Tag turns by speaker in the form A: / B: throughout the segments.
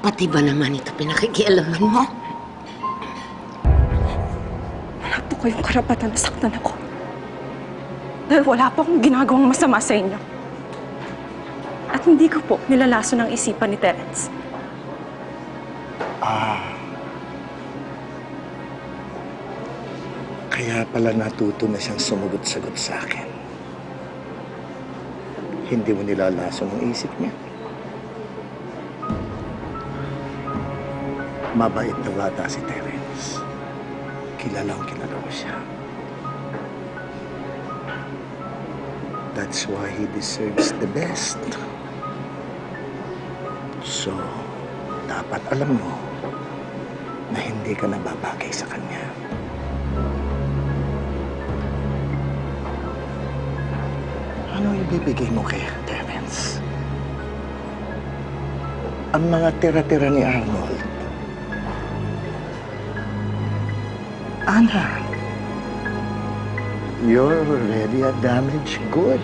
A: Pati ba naman ito pinakikialaman mo?
B: Wala po kayong karapatan na saktan ako. Dahil wala po akong ginagawang masama sa inyo. At hindi ko po nilalaso ng isipan ni Terence.
C: Kaya pala natuto na siyang sumagot-sagot sa akin. Hindi mo nilalaso ng isip niya. Mabait na bata si Terence. Kilalang kilala ko siya. That's why he deserves the best. So, dapat alam mo na hindi ka nababagay sa kanya. Ano ibibigay mo kay Terence? Ang mga tira-tira ni Arnold. Anna, you're already a damaged goods.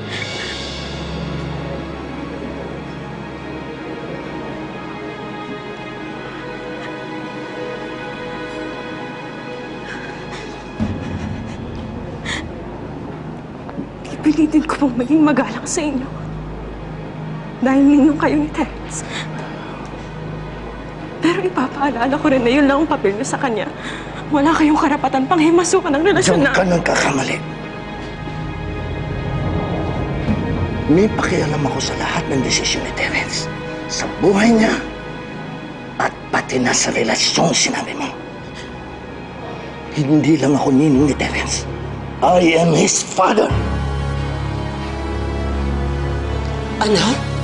B: Pipilitin ko pong maging magalang sa inyo. Dahil ninyong kayo ni Terence. Pero ipapaalala ko rin na yun lang ang papel niyo sa kanya. Wala kayong karapatan pang himasukan ng relasyon
C: Diyan
B: na...
C: ka nagkakamali. May pakialam ako sa lahat ng desisyon ni Terence. Sa buhay niya. At pati na sa relasyong sinabi mo. Hindi lang ako nining ni Terence. I am his father.
A: Ano?